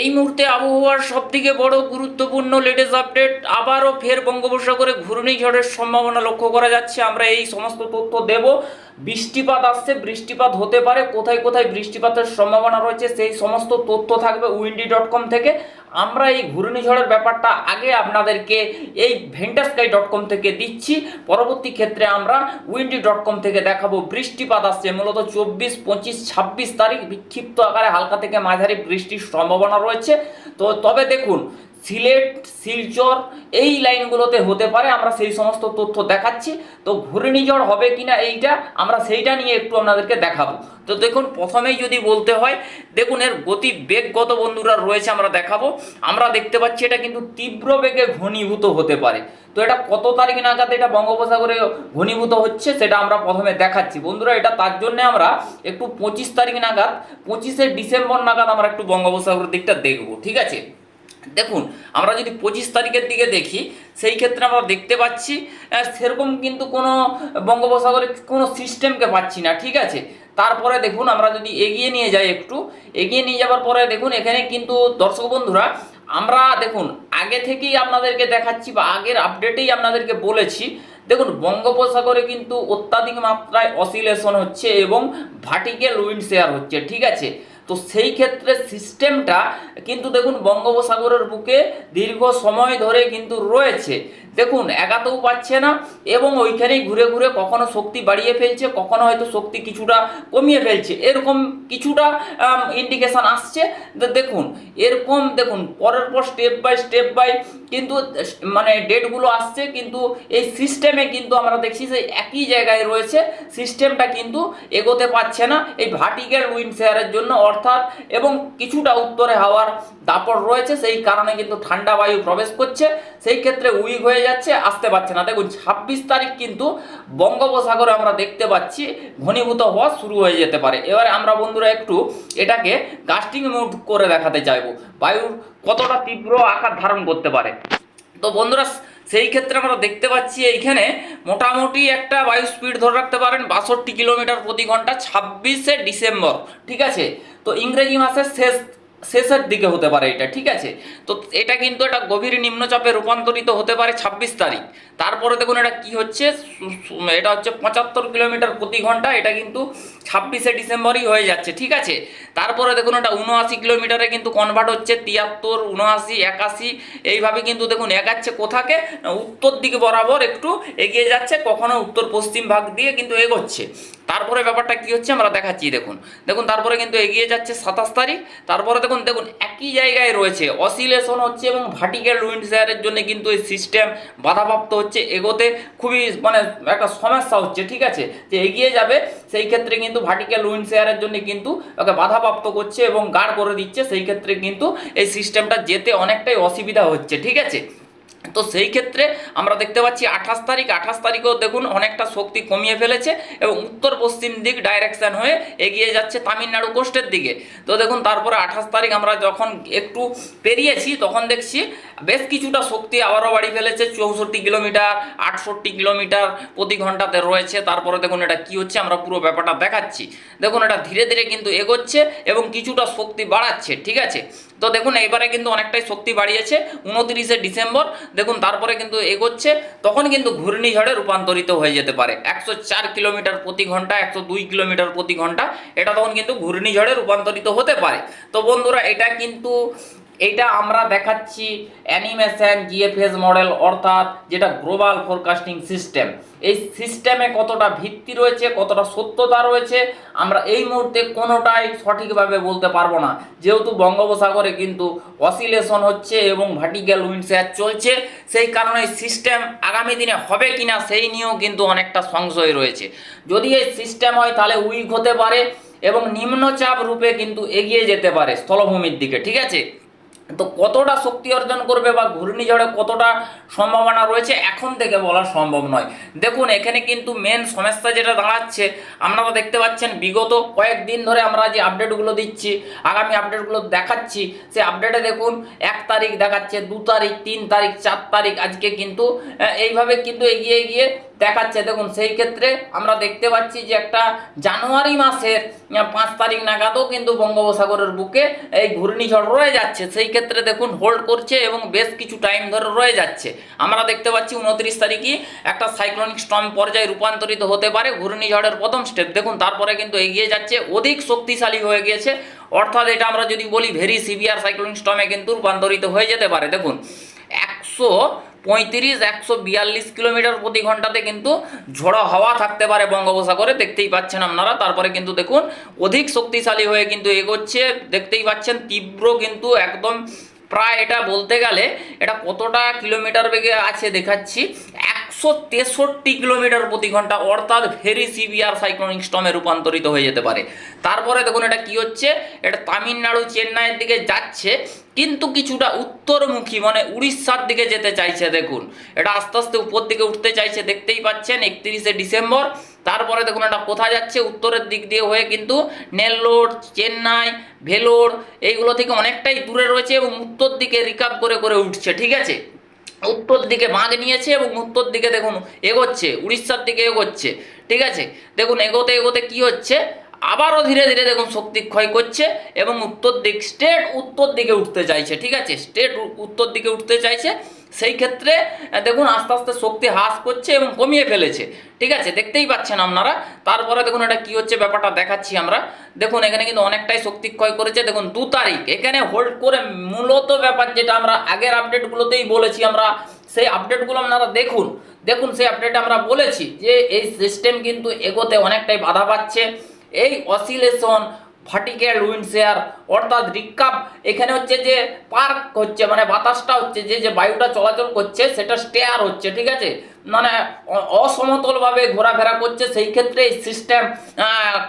এই মুহূর্তে আবহাওয়ার সবথেকে বড় গুরুত্বপূর্ণ লেটেস্ট আপডেট। আবারও ফের বঙ্গোপসাগরে ঘূর্ণিঝড়ের সম্ভাবনা লক্ষ্য করা যাচ্ছে। আমরা এই সমস্ত তথ্য দেব। বৃষ্টিপাত আসছে, বৃষ্টিপাত হতে পারে। কোথায় কোথায় বৃষ্টিপাতের সম্ভাবনা রয়েছে, সেই সমস্ত তথ্য থাকবে উইন্ডি ডট কম থেকে। আমরা এই ঘূর্ণিঝড়ের ব্যাপারটা আগে আপনাদেরকে এই ভেন্টাস্কাই ডট কম থেকে দিচ্ছি। পরবর্তী ক্ষেত্রে আমরা উইন্ডি ডট কম থেকে দেখাবো। বৃষ্টিপাত আসছে মূলত চব্বিশ, পঁচিশ, ছাব্বিশ তারিখ। বিক্ষিপ্ত আকারে হালকা থেকে মাঝারি বৃষ্টির সম্ভাবনা রয়েছে। তো তবে দেখুন সিলেট, শিলচর এই লাইনগুলোতে হতে পারে, আমরা সেই সমস্ত তথ্য দেখাচ্ছি। তো ঘূর্ণিঝড় হবে কিনা এইটা আমরা সেইটা নিয়ে একটু আপনাদেরকে দেখাবো। তো দেখুন, প্রথমেই যদি বলতে হয়, দেখুন, এর গতি বেগগত বন্ধুরা রয়েছে আমরা দেখাবো। আমরা দেখতে পাচ্ছি এটা কিন্তু তীব্র বেগে ঘনীভূত হতে পারে। তো এটা কত তারিখ নাগাদ এটা বঙ্গোপসাগরে ঘনীভূত হচ্ছে সেটা আমরা প্রথমে দেখাচ্ছি। বন্ধুরা, এটা তার জন্য আমরা একটু পঁচিশ তারিখ নাগাদ, পঁচিশে ডিসেম্বর নাগাদ আমরা একটু বঙ্গোপসাগরের দিকটা দেখব, ঠিক আছে? দেখুন, আমরা যদি পঁচিশ তারিখের দিকে দেখি, সেই ক্ষেত্রে আমরা দেখতে পাচ্ছি সেরকম কিন্তু কোনো বঙ্গোপসাগরে কোনো সিস্টেমকে পাচ্ছি না, ঠিক আছে? তারপরে দেখুন, আমরা যদি এগিয়ে নিয়ে যাই একটু, এগিয়ে নিয়ে যাওয়ার পরে দেখুন, এখানে কিন্তু দর্শক বন্ধুরা, আমরা দেখুন, আগে থেকেই আপনাদেরকে দেখাচ্ছি বা আগের আপডেটেই আপনাদেরকে বলেছি, দেখুন, বঙ্গোপসাগরে কিন্তু অত্যাধিক মাত্রায় অসিলেশন হচ্ছে এবং ভার্টিক্যাল উইন্ড শেয়ার হচ্ছে, ঠিক আছে? তো সেই ক্ষেত্রে সিস্টেমটা কিন্তু দেখুন বঙ্গোপসাগরের বুকে দীর্ঘ সময় ধরে কিন্তু রয়েছে। দেখুন, একাতেও পাচ্ছে না এবং ওইখানেই ঘুরে ঘুরে কখনো শক্তি বাড়িয়ে ফেলছে, কখনো হয়তো শক্তি কিছুটা কমিয়ে ফেলছে। এরকম কিছুটা ইন্ডিকেশন আসছে। দেখুন, এরকম দেখুন, পরের পর স্টেপ বাই স্টেপ বাই কিন্তু মানে ডেটগুলো আসছে, কিন্তু এই সিস্টেমে কিন্তু আমরা দেখছি যে একই জায়গায় রয়েছে। সিস্টেমটা কিন্তু এগোতে পারছে না। এই ভার্টিক্যাল উইন্ড শেয়ারের জন্য অর্থাৎ, এবং কিছুটা উত্তরে হাওয়ার দাপট রয়েছে, সেই কারণে কিন্তু ঠান্ডা বায়ু প্রবেশ করছে। সেই ক্ষেত্রে উইক হয়ে যাচ্ছে, আসতে পারছে না। দেখুন, ছাব্বিশ তারিখ কিন্তু বঙ্গোপসাগরে আমরা দেখতে পাচ্ছি, ঘনীভূত হওয়া শুরু হয়ে যেতে পারে। এবারে আমরা বন্ধুরা একটু এটাকে কাস্টিং মোড করে দেখাতে চাইব। বায়ুর কতটা তীব্র আকার ধারণ করতে পারে। তো বন্ধুরা সেই ক্ষেত্রে আমরা দেখতে পাচ্ছি এইখানে মোটামুটি একটা বায়ু স্পিড ধরে রাখতে পারেন বাষট্টি কিলোমিটার প্রতি ঘণ্টা ছাব্বিশে ডিসেম্বর, ঠিক আছে? তো ইংরেজি মাসের শেষ শেষের দিকে হতে পারে এটা, ঠিক আছে? তো এটা কিন্তু একটা গভীর নিম্নচাপে রূপান্তরিত হতে পারে ছাব্বিশ তারিখ। তারপরে দেখুন এটা কি হচ্ছে? এটা হচ্ছে পঁচাত্তর কিলোমিটার প্রতি ঘণ্টা, এটা কিন্তু ছাব্বিশে ডিসেম্বরই হয়ে যাচ্ছে, ঠিক আছে? তারপরে দেখুন এটা উনআশি কিলোমিটারে কিন্তু কনভার্ট হচ্ছে, তিয়াত্তর উনআশি একাশি, এইভাবে কিন্তু দেখুন এগাচ্ছে কোথাকে? উত্তর দিকে বরাবর একটু এগিয়ে যাচ্ছে, কখনো উত্তর পশ্চিম ভাগ দিয়ে কিন্তু এগোচ্ছে। তারপরে ব্যাপারটা কি হচ্ছে আমরা দেখাচ্ছি, দেখুন। দেখুন, তারপরে কিন্তু এগিয়ে যাচ্ছে সাতাশ তারিখ। তারপরে দেখুন দেখুন, একই জায়গায় রয়েছে। অসিলেশন হচ্ছে এবং ভার্টিক্যাল উইন্ড শেয়ারের জন্য কিন্তু এই সিস্টেম বাধাপ্রাপ্ত হচ্ছে এগোতে। খুবই মানে একটা সমস্যা হচ্ছে, ঠিক আছে? যে এগিয়ে যাবে, সেই ক্ষেত্রে কিন্তু ভার্টিক্যাল উইন্ড শেয়ারের জন্য কিন্তু ওকে বাধাপ্রাপ্ত করছে এবং গাঢ় করে দিচ্ছে। সেই ক্ষেত্রে কিন্তু এই সিস্টেমটা যেতে অনেকটাই অসুবিধা হচ্ছে, ঠিক আছে? তো সেই ক্ষেত্রে আমরা দেখতে পাচ্ছি আঠাশ তারিখ, আঠাশ তারিখেও দেখুন অনেকটা শক্তি কমিয়ে ফেলেছে এবং উত্তর পশ্চিম দিক ডাইরেকশন হয়ে এগিয়ে যাচ্ছে তামিলনাড়ু কোস্টের দিকে। তো দেখুন তারপরে আঠাশ তারিখ আমরা যখন একটু পেরিয়েছি, তখন দেখছি বেশ কিছুটা শক্তি আবারও বাড়ি ফেলেছে, চৌষট্টি কিলোমিটার, আটষট্টি কিলোমিটার প্রতি ঘন্টাতে রয়েছে। তারপরে দেখুন এটা কি হচ্ছে, আমরা পুরো ব্যাপারটা দেখাচ্ছি। দেখুন এটা ধীরে ধীরে কিন্তু এগোচ্ছে এবং কিছুটা শক্তি বাড়াচ্ছে, ঠিক আছে? তো দেখুন এবারে কিন্তু অনেকটাই শক্তি বাড়িয়েছে। উনত্রিশে ডিসেম্বর, দেখুন, তারপরে কিন্তু এগোচ্ছে। তখন কিন্তু ঘূর্ণিঝড়ে রূপান্তরিত হয়ে যেতে পারে। একশো চার কিলোমিটার প্রতি ঘণ্টা, একশো দুই কিলোমিটার প্রতি ঘণ্টা, এটা তখন কিন্তু ঘূর্ণিঝড়ে রূপান্তরিত হতে পারে। তো বন্ধুরা, এটা কিন্তু এটা আমরা দেখাচ্ছি অ্যানিমেশন, জিএফএস মডেল, অর্থাৎ যেটা গ্লোবাল ফোরকাস্টিং সিস্টেম। এই সিস্টেমে কতটা ভিত্তি রয়েছে, কতটা সত্যতা রয়েছে, আমরা এই মুহূর্তে কোনোটাই সঠিকভাবে বলতে পারব না। যেহেতু বঙ্গোপসাগরে কিন্তু অসিলেশন হচ্ছে এবং ভার্টিক্যাল উইন্ড শেয়ার চলছে, সেই কারণে সিস্টেম আগামী দিনে হবে কিনা সেই নিয়েও কিন্তু অনেকটা সংশয় রয়েছে। যদি এই সিস্টেম হয়, তাহলে উইক হতে পারে এবং নিম্নচাপ রূপে কিন্তু এগিয়ে যেতে পারে স্থলভূমির দিকে, ঠিক আছে? তো কতটা শক্তি অর্জন করবে বা ঘূর্ণিঝড়ে কতটা সম্ভাবনা রয়েছে, এখন থেকে বলা সম্ভব নয়। দেখুন, এখানে কিন্তু মেন সমস্যা যেটা দাঁড়াচ্ছে আপনারা দেখতে পাচ্ছেন বিগত কয়েকদিন ধরে আমরা যে আপডেটগুলো দিচ্ছি, আগামী আপডেটগুলো দেখাচ্ছি, সে আপডেটে দেখুন, এক তারিখ দেখাচ্ছে, দু তারিখ, তিন তারিখ, চার তারিখ, আজকে কিন্তু এইভাবে কিন্তু এগিয়ে এগিয়ে দেখাচ্ছে। দেখুন, সেই ক্ষেত্রে আমরা দেখতে পাচ্ছি যে একটা জানুয়ারি মাসের পাঁচ তারিখ নাগাদও কিন্তু বঙ্গোপসাগরের বুকে এই ঘূর্ণিঝড় রয়ে যাচ্ছে। সেই ক্ষেত্রে দেখুন হোল্ড করছে এবং বেশ কিছু টাইম ধরে রয়ে যাচ্ছে। আমরা দেখতে পাচ্ছি উনত্রিশ তারিখই একটা সাইক্লোনিক স্টর্ম পর্যায়ে রূপান্তরিত হতে পারে ঘূর্ণিঝড়ের প্রথম স্টেপ দেখুন, তারপরে কিন্তু এগিয়ে যাচ্ছে, অধিক শক্তিশালী হয়ে গিয়েছে। অর্থাৎ এটা আমরা যদি বলি ভেরি সিভিয়ার সাইক্লোনিক স্টর্মে কিন্তু রূপান্তরিত হয়ে যেতে পারে। দেখুন, একশো পঁয়ত্রিশ, একশো বিয়াল্লিশ কিলোমিটার প্রতি ঘন্টাতে কিন্তু ঝড়ো হাওয়া থাকতে পারে বঙ্গোপসাগরে, দেখতেই পাচ্ছেন আপনারা। তারপরে কিন্তু দেখুন, অধিক শক্তিশালী হয়ে কিন্তু এগোচ্ছে, দেখতেই পাচ্ছেন তীব্র কিন্তু একদম প্রায় এটা বলতে গেলে এটা কতটা কিলোমিটার বেগে আছে দেখাচ্ছি একশো তেষট্টি কিলোমিটার প্রতি ঘণ্টা, অর্থাৎ ভেরি সিভিয়ার সাইক্লোনিক স্টমে রূপান্তরিত হয়ে যেতে পারে। তারপরে দেখুন এটা কি হচ্ছে? এটা তামিলনাড়ু চেন্নাইয়ের দিকে যাচ্ছে, কিন্তু কিছুটা উত্তরমুখী মানে উড়িষ্যার দিকে যেতে চাইছে, দেখুন। এটা আস্তে আস্তে উপর দিকে উঠতে চাইছে, দেখতেই পাচ্ছেন, একত্রিশে ডিসেম্বর। তারপরে দেখুন এটা কোথায় যাচ্ছে? উত্তরের দিক দিয়ে হয়ে কিন্তু নেল্লোর, চেন্নাই, ভেলোর, এইগুলো থেকে অনেকটাই দূরে রয়েছে এবং উত্তর দিকে রিকাপ করে করে উঠছে, ঠিক আছে? উত্তর দিকে বাঁক নিয়েছে এবং উত্তর দিকে দেখুন এগোচ্ছে, উড়িষ্যার দিকে এগোচ্ছে, ঠিক আছে? দেখুন এগোতে এগোতে কি হচ্ছে? আবারও ধীরে ধীরে দেখুন শক্তি ক্ষয় করছে এবং উত্তর দিক স্টেট উত্তর দিকে উঠতে চাইছে, ঠিক আছে? স্টেট উত্তর দিকে উঠতে চাইছে। সেই ক্ষেত্রে দেখুন আস্তে আস্তে শক্তি হ্রাস করছে এবং কমিয়ে ফেলেছে, ঠিক আছে? দেখতেই পাচ্ছেন আপনারা। তারপরে দেখুন এটা কি হচ্ছে ব্যাপারটা দেখাচ্ছি আমরা। দেখুন এখানে কিন্তু অনেকটাই শক্তি ক্ষয় করেছে। দেখুন দু তারিখ, এখানে হোল্ড করে মূলত ব্যাপার যেটা আমরা আগের আপডেটগুলোতেই বলেছি আমরা, সেই আপডেটগুলো আপনারা দেখুন। দেখুন সেই আপডেটে আমরা বলেছি যে এই সিস্টেম কিন্তু এগোতে অনেকটাই বাধা পাচ্ছে। এই অসিলেশন ভার্টিক্যাল উইন্ড শেয়ার অর্থাৎ রিকাপ এখানে হচ্ছে যে পার্ক হচ্ছে মানে বাতাসটা হচ্ছে যে যে বায়ুটা চলাচল করছে, সেটা স্টেয়ার হচ্ছে, ঠিক আছে? মানে অসমতলভাবে ঘোরাফেরা করছে, সেই ক্ষেত্রে এই সিস্টেম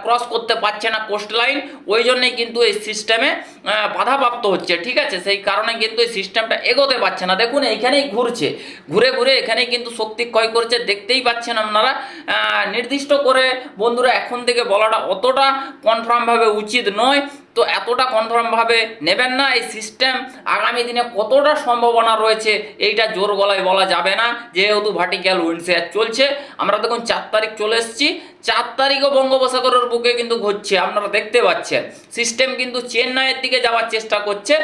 ক্রস করতে পারছে না কোস্ট লাইন ওই জন্যই কিন্তু এই সিস্টেমে বাধাপ্রাপ্ত হচ্ছে, ঠিক আছে? সেই কারণে কিন্তু এই সিস্টেমটা এগোতে পারছে না। দেখুন, এইখানেই ঘুরছে, ঘুরে ঘুরে এখানেই কিন্তু শক্তি ক্ষয় করছে, দেখতেই পাচ্ছেন আপনারা। নির্দিষ্ট করে বন্ধুরা, এখন থেকে বলাটা অতটা কনফার্মভাবে উচিত নয়। তো এতটা কনফার্মভাবে নেবেন না, এই সিস্টেম আগামী দিনে কতটা সম্ভাবনা রয়েছে এইটা জোর গলায় বলা যাবে না, যেহেতু ভার্টিক্যাল উইন্ডশেয়ার চলছে। আমরা দেখুন চার তারিখ চলে এসেছি, চার তারিখও বঙ্গোপসাগরের বুকে কিন্তু ঘুরছে, আপনারা দেখতে পাচ্ছেন। সিস্টেম কিন্তু চেন্নাইয়ের দিকে যাওয়ার চেষ্টা করছে,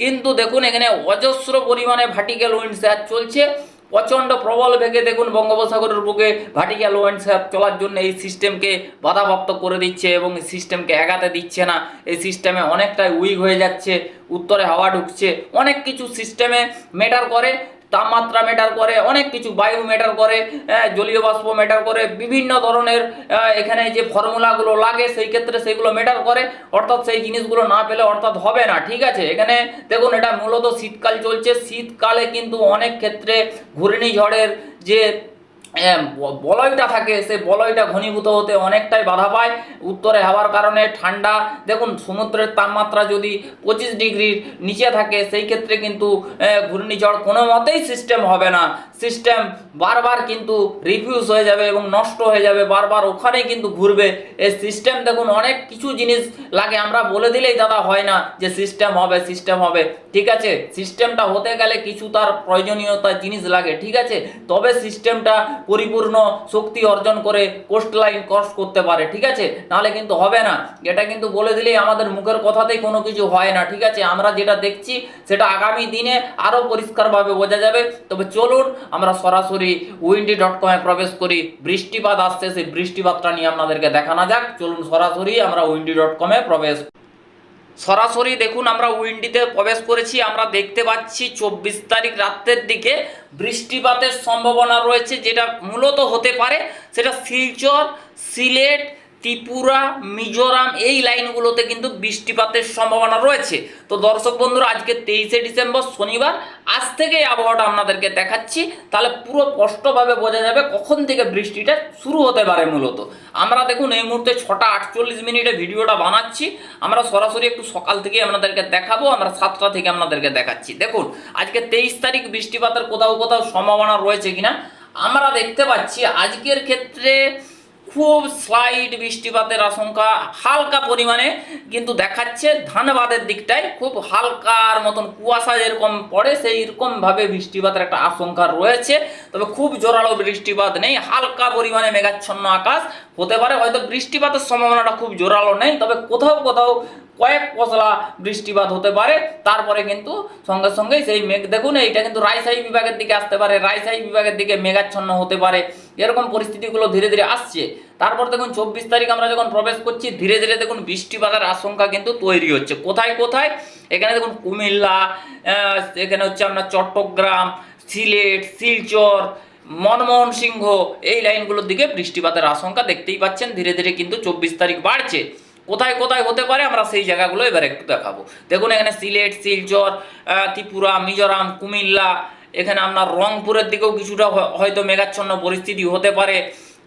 কিন্তু দেখুন এখানে অজস্র পরিমাণে ভার্টিক্যাল উইন্ডশেয়ার চলছে। প্রচণ্ড প্রবল বেগে দেখুন বঙ্গোপসাগরের বুকে ভার্টিক্যাল ওয়েন্ডসাপ চলার জন্য এই সিস্টেমকে বাধাপ্রাপ্ত করে দিচ্ছে এবং সিস্টেমকে এগাতে দিচ্ছে না। এই সিস্টেমে অনেকটাই উইক হয়ে যাচ্ছে, উত্তরে হাওয়া ঢুকছে, অনেক কিছু সিস্টেমে মেটার করে। তাপমাত্রা মেটার করে অনেক কিছু বায়ু মেটার করে আহ, জলীয় বাষ্প মেটার করে বিভিন্ন ধরনের এখানে যে ফর্মুলাগুলো লাগে সেই ক্ষেত্রে সেইগুলো মেটার করে। অর্থাৎ সেই জিনিসগুলো না পেলে অর্থাৎ হবে না ঠিক আছে? এখানে দেখুন এটা মূলত শীতকাল চলছে। শীতকালে কিন্তু অনেক ক্ষেত্রে ঘূর্ণিঝড়ের যে বলয়টা থাকে, সে বলয়টা ঘনীভূত হতে অনেকটাই বাধা পায়। উত্তরে হওয়ার কারণে ঠান্ডা। দেখুন, সমুদ্রের তাপমাত্রা যদি পঁচিশ ডিগ্রির নিচে থাকে, সেই ক্ষেত্রে কিন্তু ঘূর্ণিঝড় কোনো মতেই সিস্টেম হবে না। সিস্টেম বারবার কিন্তু রিফিউজ হয়ে যাবে এবং নষ্ট হয়ে যাবে, বারবার ওখানেই কিন্তু ঘুরবে। এই সিস্টেম দেখুন, অনেক কিছু জিনিস লাগে। আমরা বলে দিলেই দাদা হয় না যে সিস্টেম হবে সিস্টেম হবে। ঠিক আছে? সিস্টেমটা হতে গেলে কিছু তার প্রয়োজনীয়তা জিনিস লাগে, ঠিক আছে? তবে সিস্টেমটা পরিপূর্ণ শক্তি অর্জন করে কোস্ট লাইন ক্রস করতে পারে, ঠিক আছে? নাহলে কিন্তু হবে না। এটা কিন্তু বলে দিলেই আমাদের মুখের কথাতেই কোনো কিছু হয় না, ঠিক আছে? আমরা যেটা দেখছি, সেটা আগামী দিনে আরও পরিষ্কারভাবে বোঝা যাবে। তবে চলুন আমরা সরাসরি উইন্ডি ডট কমে প্রবেশ করি। বৃষ্টিপাত আসছে সেই বৃষ্টিপাতটা নিয়ে আপনাদেরকে দেখানো যাক। চলুন সরাসরি আমরা উইন্ডি ডট কমে প্রবেশ সরাসরি দেখুন, আমরা উইন্ডিতে প্রবেশ করেছি। আমরা দেখতে পাচ্ছি চব্বিশ তারিখ রাত্রের দিকে বৃষ্টিপাতের সম্ভাবনা রয়েছে, যেটা মূলত হতে পারে সেটা শিলচর, সিলেট ত্রিপুরা, মিজোরাম এই লাইনগুলোতে কিন্তু বৃষ্টিপাতের সম্ভাবনা রয়েছে। তো দর্শক বন্ধুরা, আজকে তেইশে ডিসেম্বর শনিবার, আজ থেকেই আবহাওয়াটা আপনাদেরকে দেখাচ্ছি। তাহলে পুরো স্পষ্টভাবে বোঝা যাবে কখন থেকে বৃষ্টিটা শুরু হতে পারে মূলত। আমরা দেখুন, এই মুহূর্তে ছটা আটচল্লিশ মিনিটে ভিডিওটা বানাচ্ছি। আমরা সরাসরি একটু সকাল থেকে আপনাদেরকে দেখাবো, আমরা সাতটা থেকে আপনাদেরকে দেখাচ্ছি। দেখুন, আজকে তেইশ তারিখ বৃষ্টিপাতের কোথাও কোথাও সম্ভাবনা রয়েছে কিনা। আমরা দেখতে পাচ্ছি, আজকের ক্ষেত্রে খুব স্লাইড বৃষ্টিপাতের আশঙ্কা, হালকা পরিমাণে, কিন্তু দেখাচ্ছে ধানবাদের দিকটায় খুব হালকার মতন কুয়াশা যেরকম পড়ে সেই রকম ভাবে বৃষ্টিপাতের একটা আশঙ্কা রয়েছে। তবে খুব জোরালো বৃষ্টিপাত নেই, হালকা পরিমাণে মেঘাচ্ছন্ন আকাশ। হতে পারে হয়তো বৃষ্টিপাতের সম্ভাবনাটা খুব জোরালো নেই, তবে কোথাও কোথাও কয়েক পশলা বৃষ্টিপাত হতে পারে, তারপরে কিন্তু সঙ্গে সঙ্গে সেই মেঘ, দেখুন এইটা কিন্তু রাজশাহী বিভাগের দিকে আসতে পারে রাজশাহী বিভাগের দিকে মেঘাচ্ছন্ন হতে পারে, এরকম পরিস্থিতিগুলো ধীরে ধীরে আসছে। তারপর দেখুন চব্বিশ তারিখ আমরা যখন প্রবেশ করছি, ধীরে ধীরে দেখুন বৃষ্টিপাতের আশঙ্কা কিন্তু তৈরি হচ্ছে। কোথায় কোথায়? এখানে দেখুন কুমিল্লা এখানে হচ্ছে আপনার চট্টগ্রাম, সিলেট, শিলচর, মনমোহন সিংহ, এই লাইনগুলোর দিকে বৃষ্টিপাতের আশঙ্কা দেখতেই পাচ্ছেন। ধীরে ধীরে কিন্তু চব্বিশ তারিখ বাড়ছে। কোথায় কোথায় হতে পারে আমরা সেই জায়গাগুলো এবার একটু দেখাবো। দেখুন, এখানে সিলেট, শিলচর ত্রিপুরা, মিজোরাম, কুমিল্লা, এখানে আপনার রংপুরের দিকেও কিছুটা হয়তো মেঘাচ্ছন্ন পরিস্থিতি হতে পারে।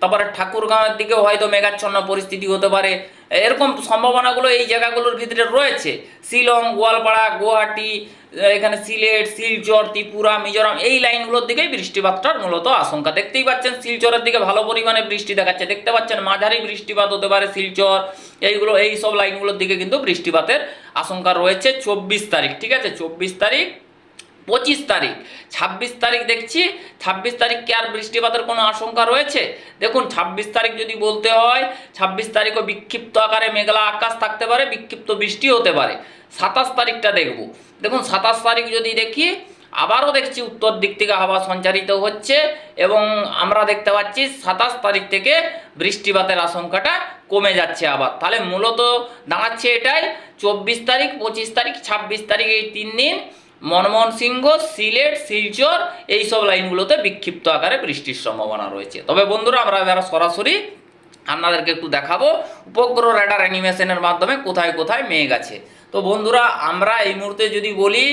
তারপরে ঠাকুরগাঁওয়ের দিকেও হয়তো মেঘাচ্ছন্ন পরিস্থিতি হতে পারে। এরকম সম্ভাবনাগুলো এই জায়গাগুলোর ভিতরে রয়েছে। শিলং, গোয়ালপাড়া, গুয়াহাটি, এখানে সিলেট, শিলচর, ত্রিপুরা, মিজোরাম, এই লাইনগুলোর দিকেই বৃষ্টিপাতটার মূলত আশঙ্কা। দেখতেই পাচ্ছেন, শিলচরের দিকে ভালো পরিমাণে বৃষ্টি দেখাচ্ছে। দেখতে পাচ্ছেন, মাঝারি বৃষ্টিপাত হতে পারে শিলচর। এইগুলো, এই সব লাইনগুলোর দিকে কিন্তু বৃষ্টিপাতের আশঙ্কা রয়েছে। চব্বিশ তারিখ, ঠিক আছে? চব্বিশ তারিখ পঁচিশ তারিখ। ছাব্বিশ তারিখ দেখছি, ছাব্বিশ তারিখ কি আর বৃষ্টিপাতের কোনো আশঙ্কা রয়েছে? দেখুন, ছাব্বিশ তারিখ যদি বলতে হয়, ছাব্বিশ তারিখও বিক্ষিপ্ত আকারে মেঘলা আকাশ থাকতে পারে, বিক্ষিপ্ত বৃষ্টি হতে পারে। সাতাশ তারিখটা দেখব। দেখুন, সাতাশ তারিখ যদি দেখি, আবারও দেখছি উত্তর দিক থেকে হাওয়া সঞ্চারিত হচ্ছে এবং আমরা দেখতে পাচ্ছি সাতাশ তারিখ থেকে বৃষ্টিপাতের আশঙ্কাটা কমে যাচ্ছে আবার। তাহলে মূলত দাঁড়াচ্ছে এটাই, চব্বিশ তারিখ, পঁচিশ তারিখ, ছাব্বিশ তারিখ এই তিন দিন মনমোহন সিংহ, সিলেট, শিলচর, এইসব লাইনগুলোতে বিক্ষিপ্ত আকারে বৃষ্টির সম্ভাবনা রয়েছে। তবে বন্ধুরা, আমরা এবার সরাসরি আপনাদেরকে একটু দেখাবো, উপগ্রহ রেডার অ্যানিমেশনের মাধ্যমে কোথায় কোথায় মেঘ আছে। তো বন্ধুরা, আমরা এই মুহূর্তে যদি বলি,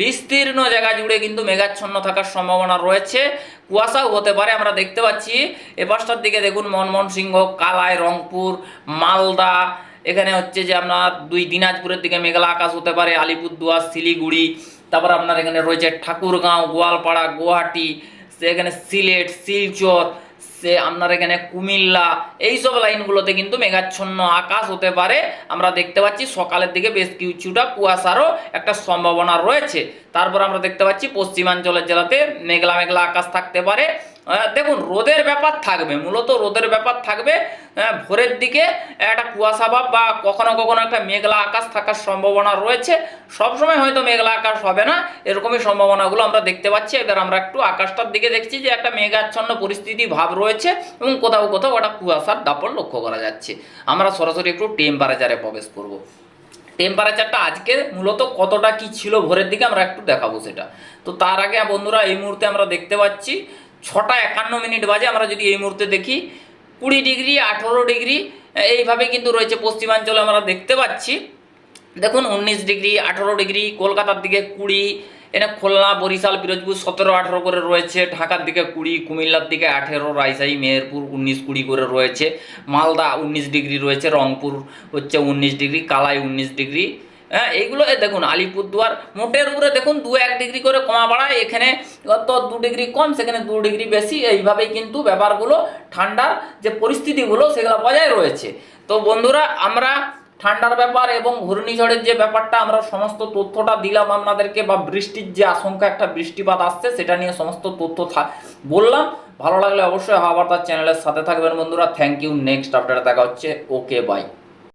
বিস্তীর্ণ জায়গা জুড়ে কিন্তু মেঘাচ্ছন্ন থাকার সম্ভাবনা রয়েছে। কুয়াশাও হতে পারে, আমরা দেখতে পাচ্ছি। এ পাশটার দিকে দেখুন, মনমোহন সিংহ, কালাই, রংপুর, মালদা, এখানে হচ্ছে যে আপনার দুই দিনাজপুরের দিকে মেঘলা আকাশ হতে পারে, আলিপুরদুয়ার, শিলিগুড়ি তারপর আপনার এখানে রয়েছে ঠাকুরগাঁও, গোয়ালপাড়া, গুয়াহাটি, সে এখানে সিলেট, শিলচর, সে আপনার এখানে কুমিল্লা, এইসব লাইনগুলোতে কিন্তু মেঘাচ্ছন্ন আকাশ হতে পারে। আমরা দেখতে পাচ্ছি সকালের দিকে বেশ কিছুটা কুয়াশারও একটা সম্ভাবনা রয়েছে। তারপর আমরা দেখতে পাচ্ছি পশ্চিমাঞ্চলের জেলাতে মেঘলা মেঘলা আকাশ থাকতে পারে। দেখুন, রোদের ব্যাপার থাকবে, মূলত রোদের ব্যাপার থাকবে ভোরের দিকে একটা কুয়াশা ভাব বা কখনো কখনো একটা মেঘলা আকাশ থাকার সম্ভাবনা রয়েছে। সবসময় হয়তো মেঘলা আকাশ হবে না, এরকমই সম্ভাবনাগুলো আমরা দেখতে পাচ্ছি। এবার আমরা একটু আকাশটার দিকে দেখছি যে একটা মেঘাচ্ছন্ন পরিস্থিতি ভাব রয়েছে এবং কোথাও কোথাও একটা কুয়াশার দাপট লক্ষ্য করা যাচ্ছে। আমরা সরাসরি একটু টেম্পারেচারে প্রবেশ করব। টেম্পারেচারটা আজকে মূলত কতটা কি ছিল ভোরের দিকে আমরা একটু দেখাবো সেটা। তো তার আগে বন্ধুরা, এই মুহূর্তে আমরা দেখতে পাচ্ছি ছটা একান্ন মিনিট বাজে, আমরা যদি এই মুহূর্তে দেখি, কুড়ি ডিগ্রি, আঠেরো ডিগ্রি, এইভাবে কিন্তু রয়েছে পশ্চিমাঞ্চলে আমরা দেখতে পাচ্ছি। দেখুন, উনিশ ডিগ্রি, আঠেরো ডিগ্রি, কলকাতার দিকে কুড়ি এখানে খুলনা, বরিশাল, পিরোজপুর সতেরো, আঠেরো করে রয়েছে, ঢাকার দিকে কুড়ি, কুমিল্লার দিকে আঠেরো, রাজশাহী, মেহেরপুর উনিশ কুড়ি করে রয়েছে, মালদা উনিশ ডিগ্রি রয়েছে, রংপুর হচ্ছে উনিশ ডিগ্রি, কালাই উনিশ ডিগ্রি হ্যাঁ এইগুলো দেখুন, আলিপুরদুয়ার মোটের উপরে দেখুন, দু এক ডিগ্রি করে কমা বাড়ায়, এখানে তো দু ডিগ্রি কম, সেখানে দু ডিগ্রি বেশি, এইভাবেই কিন্তু ব্যাপারগুলো ঠান্ডার যে পরিস্থিতিগুলো, সেগুলো বজায় রয়েছে। তো বন্ধুরা, আমরা ঠান্ডার ব্যাপার এবং ঘূর্ণিঝড়ের যে ব্যাপারটা, আমরা সমস্ত তথ্যটা দিলাম আপনাদেরকে, বা বৃষ্টির যে আশঙ্কা, একটা বৃষ্টিপাত আসছে, সেটা নিয়ে সমস্ত তথ্য বললাম। ভালো লাগলে অবশ্যই হাওয়া বার্তার চ্যানেলের সাথে থাকবেন বন্ধুরা। থ্যাংক ইউ নেক্সট আপডেট দেখা হচ্ছে। Okay bye